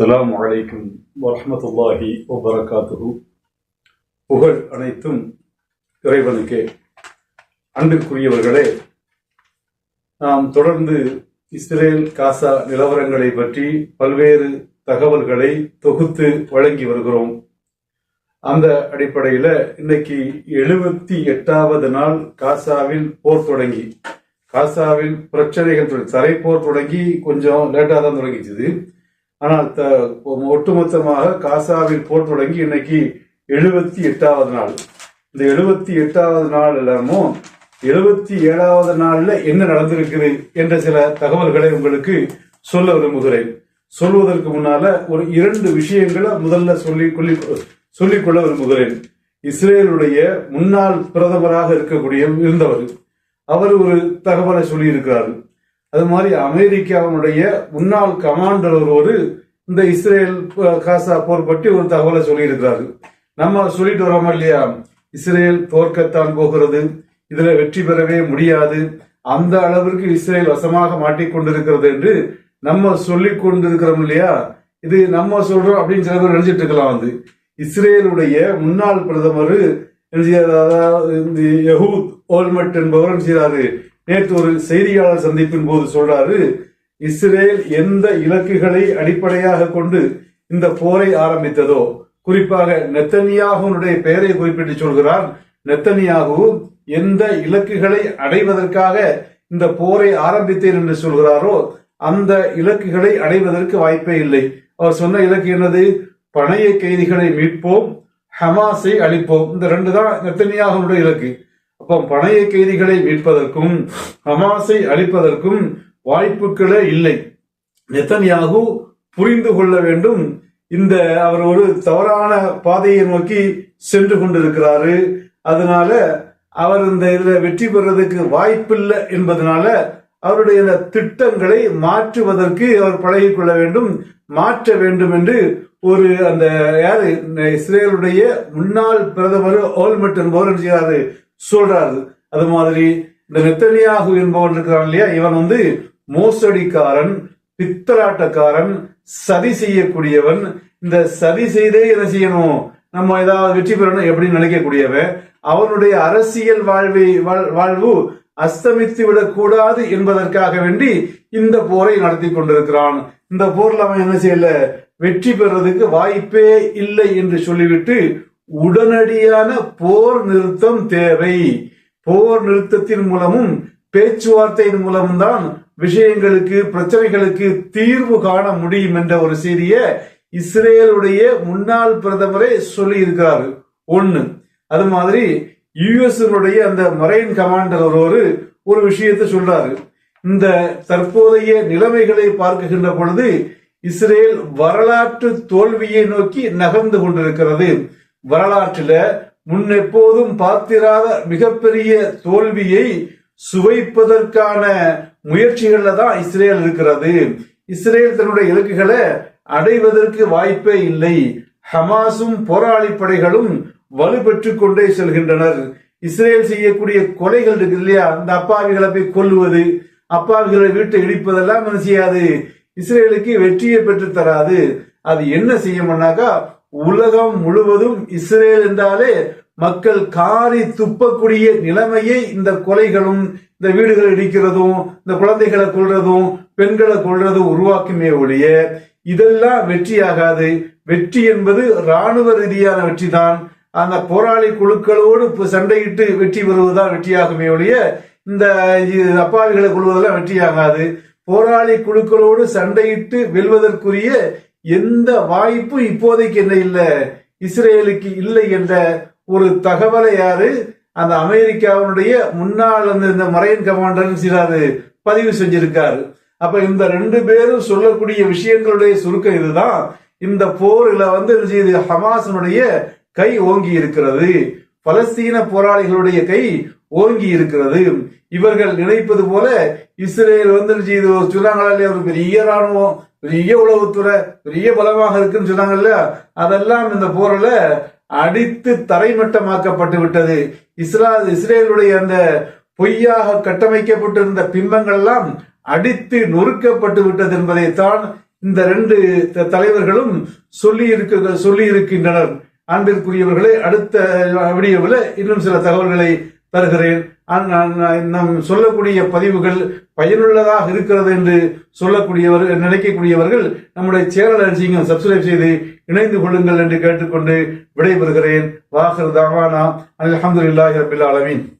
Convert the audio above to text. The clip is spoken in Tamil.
அஸ்லாம் அலைக்கும் வரமத்துல்லாஹி வபரகாத்துஹு. புகழ் அனைத்தும் இறைவனுக்கே. அன்பிற்குரியவர்களே நாம் தொடர்ந்து இஸ்ரேல் காசா நிலவரங்களை பற்றி பல்வேறு தகவல்களை தொகுத்து வழங்கி வருகிறோம். அந்த அடிப்படையில் இன்னைக்கு எழுபத்தி எட்டாவது நாள் காசாவில் போர் தொடங்கி. காசாவில் பிரச்சனைகள் தரை போர் தொடங்கி கொஞ்சம் லேட்டாக தான் தொடங்கிச்சுது. ஆனால் த- ஒட்டுமொத்தமாக காசாவில் போர் தொடங்கி இன்னைக்கு எழுபத்தி எட்டாவது நாள். இந்த எழுபத்தி எட்டாவது நாள் எல்லாமும் எழுபத்தி ஏழாவது நாள்ல என்ன நடந்திருக்குது என்ற சில தகவல்களை உங்களுக்கு சொல்ல விரும்புகிறேன். சொல்வதற்கு முன்னால ஒரு இரண்டு விஷயங்களை முதல்ல சொல்லி கொள்ளி சொல்லிக் கொள்ள விரும்புகிறேன். இஸ்ரேலுடைய முன்னாள் பிரதமராக இருக்கக்கூடிய இருந்தவர் அவர் ஒரு தகவலை சொல்லியிருக்கிறார். அது மாதிரி அமெரிக்காவினுடைய முன்னாள் கமாண்டர் ஒருவர் இந்த இஸ்ரேல் காசா போர் பற்றி ஒரு தகவலை சொல்லியிருக்கிறாரு நம்ம சொல்லிட்டு வரோமா இல்லையா? இஸ்ரேல் தோற்கத்தான் போகிறது. இதுல வெற்றி பெறவே முடியாது. அந்த அளவிற்கு இஸ்ரேல் வசமாக மாட்டிக்கொண்டிருக்கிறது என்று நம்ம சொல்லிக் கொண்டிருக்கிறோம் இல்லையா? இது நம்ம சொல்றோம் அப்படின்னு சில பேர் நினைச்சிட்டு இருக்கலாம் வந்து. இஸ்ரேலுடைய முன்னாள் பிரதமர் அதாவது இந்த யஹூத் ஓல்மெட் என்பவர் என்ன நேற்று ஒரு செய்தியாளர் சந்திப்பின் போது சொல்றாரு இஸ்ரேல் எந்த இலக்குகளை அடிப்படையாக கொண்டு இந்த போரை ஆரம்பித்ததோ குறிப்பாக நெத்தனியாகுனுடைய பெயரை குறிப்பிட்டு சொல்கிறார் நெத்தனியாகு எந்த இலக்குகளை அடைவதற்காக இந்த போரை ஆரம்பித்தேன் என்று சொல்கிறாரோ அந்த இலக்குகளை அடைவதற்கு வாய்ப்பே இல்லை. அவர் சொன்ன இலக்கு என்னது? பணைய கைதிகளை மீட்போம் ஹமாஸை அழிப்போம். இந்த ரெண்டு தான் நெத்தனியாகனுடைய இலக்கு. அப்போ பணைய கைதிகளை மீட்பதற்கும் ஹமாஸை அழிப்பதற்கும் வாய்ப்புகளே இல்லை. நெத்தன்யாகு புரிந்து கொள்ள வேண்டும். இந்த அவர் ஒரு தவறான பாதையை நோக்கி சென்று கொண்டிருக்கிறாரு. அதனால அவர் இந்த இதில் வெற்றி பெறதுக்கு வாய்ப்பில்லை என்பதனால அவருடைய திட்டங்களை மாற்றுவதற்கு அவர் பழகிக்கொள்ள வேண்டும் மாற்ற வேண்டும் என்று ஒரு அந்த யாரு இந்த இஸ்ரேலுடைய முன்னாள் பிரதமர் ஓல்மெட் என்பவர் செய்கிறாரு சொல்றாரு. அது மாதிரி இந்த நெத்தனியாகு என்பவன் இருக்கிறான் இல்லையா? இவன் வந்து மோசடிக்காரன் பித்தலாட்டக்காரன் சதி செய்யக்கூடியவன். இந்த சதி செய்தே என்ன செய்யணும்? நம்ம ஏதாவது வெற்றி பெறணும் எப்படின்னு நினைக்கக்கூடியவன். அவனுடைய அரசியல் வாழ்வை வாழ்- வாழ்வு அஸ்தமித்து விடக்கூடாது என்பதற்காக வேண்டி இந்த போரை நடத்தி கொண்டிருக்கிறான். இந்த போர்ல அவன் என்ன செய்யல? வெற்றி பெறுறதுக்கு வாய்ப்பே இல்லை என்று சொல்லிவிட்டு உடனடியான போர் நிறுத்தம் தேவை. போர் நிறுத்தத்தின் மூலமும் பேச்சுவார்த்தையின் மூலமும் தான் விஷயங்களுக்கு பிரச்சனைகளுக்கு தீர்வு காண முடியும் என்ற ஒரு செய்திய இஸ்ரேலுடைய முன்னாள் பிரதமரே சொல்லி இருக்கிறார் ஒண்ணு. அது மாதிரி யுஎஸ்னுடைய அந்த மரைன் கமாண்டர் ஒருவர் ஒரு விஷயத்தை சொல்றாரு. இந்த தற்போதைய நிலைமைகளை பார்க்கின்ற பொழுது இஸ்ரேல் வரலாற்று தோல்வியை நோக்கி நகர்ந்து கொண்டிருக்கிறது. வரலாற்றில முன்னெப்போதும் பார்த்திராத மிகப்பெரிய தோல்வியை சுவைப்பதற்கான முயற்சிகள்ல தான் இஸ்ரேல் இருக்கிறது. இஸ்ரேல் தன்னுடைய இலக்குகளை அடைவதற்கு வாய்ப்பே இல்லை. ஹமாஸும் போராளி படைகளும் வலுப்பெற்று கொண்டே செல்கின்றனர். இஸ்ரேல் செய்யக்கூடிய கொலைகள் இருக்கு இல்லையா? அந்த அப்பாவிகளை போய் கொல்லுவது அப்பாவிகளை வீட்டை இடிப்பதெல்லாம் என்ன செய்யாது? இஸ்ரேலுக்கு வெற்றியை பெற்று தராது. அது என்ன செய்யும்னாக்கா உலகம் முழுவதும் இஸ்ரேல் என்றாலே மக்கள் காரி துப்பக்கூடிய நிலைமையை இந்த கொலைகளும் இந்த வீடுகளை இடிக்கிறதும் இந்த குழந்தைகளை கொள்றதும் பெண்களை கொள்றதும் உருவாக்குமே ஒழிய இதெல்லாம் வெற்றியாகாது. வெற்றி என்பது ராணுவ ரீதியான வெற்றி தான் அந்த போராளி குழுக்களோடு சண்டையிட்டு வெற்றி பெறுவதுதான் வெற்றியாகுமே ஒழிய இந்த இது அப்பாவிகளை கொள்வதெல்லாம் வெற்றியாகாது. போராளி குழுக்களோடு சண்டையிட்டு வெல்வதற்குரிய எந்த வாய்ப்பும் இப்போதைக்கு என்ன இல்லை? இஸ்ரேலுக்கு இல்லை என்ற ஒரு தகவலை யாரு? அந்த அமெரிக்காவினுடைய முன்னாள் அந்த இந்த மரைன் கமாண்டர் செய்றாரு பதிவு செஞ்சிருக்காரு. அப்ப இந்த ரெண்டு பேரும் சொல்லக்கூடிய விஷயங்களுடைய சுருக்கம் இதுதான். இந்த போர்ல வந்து என்ன ஹமாசனுடைய கை ஓங்கி இருக்கிறது. பலஸ்தீன போராளிகளுடைய கை ஓங்கி இருக்கிறது. இவர்கள் நினைப்பது போல இஸ்ரேல் வந்து என்ன ஒரு சொன்னாங்களா ஒரு பெரிய ராணுவம் பெரிய உளவுத்துறை பெரிய பலமாக இருக்குன்னு சொன்னாங்கல்ல அதெல்லாம் இந்த போரில் அடித்து தரைமட்டமாக்கப்பட்டு விட்டது. இஸ்ரா இஸ்ரேலுடைய அந்த பொய்யாக கட்டமைக்கப்பட்டிருந்த பிம்பங்கள்லாம் அடித்து நொறுக்கப்பட்டு விட்டது என்பதைத்தான் இந்த ரெண்டு த- தலைவர்களும் சொல்லி இருக்க சொல்லி இருக்கின்றனர். அன்பிற்குரியவர்களை அடுத்த வீடியோவில் இன்னும் சில தகவல்களை தருகிறேன். நம் சொல்லக்கூடிய பதிவுகள் பயனுள்ளதாக இருக்கிறது என்று சொல்லக்கூடியவர் நினைக்கக்கூடியவர்கள் நம்முடைய சேனல் அரிசிங்க சப்ஸ்கிரைப் செய்து இணைந்து கொள்ளுங்கள் என்று கேட்டுக்கொண்டு விடைபெறுகிறேன். வாஹர் தாவானா. இல்லாஹி ரபில் ஆலமீன்.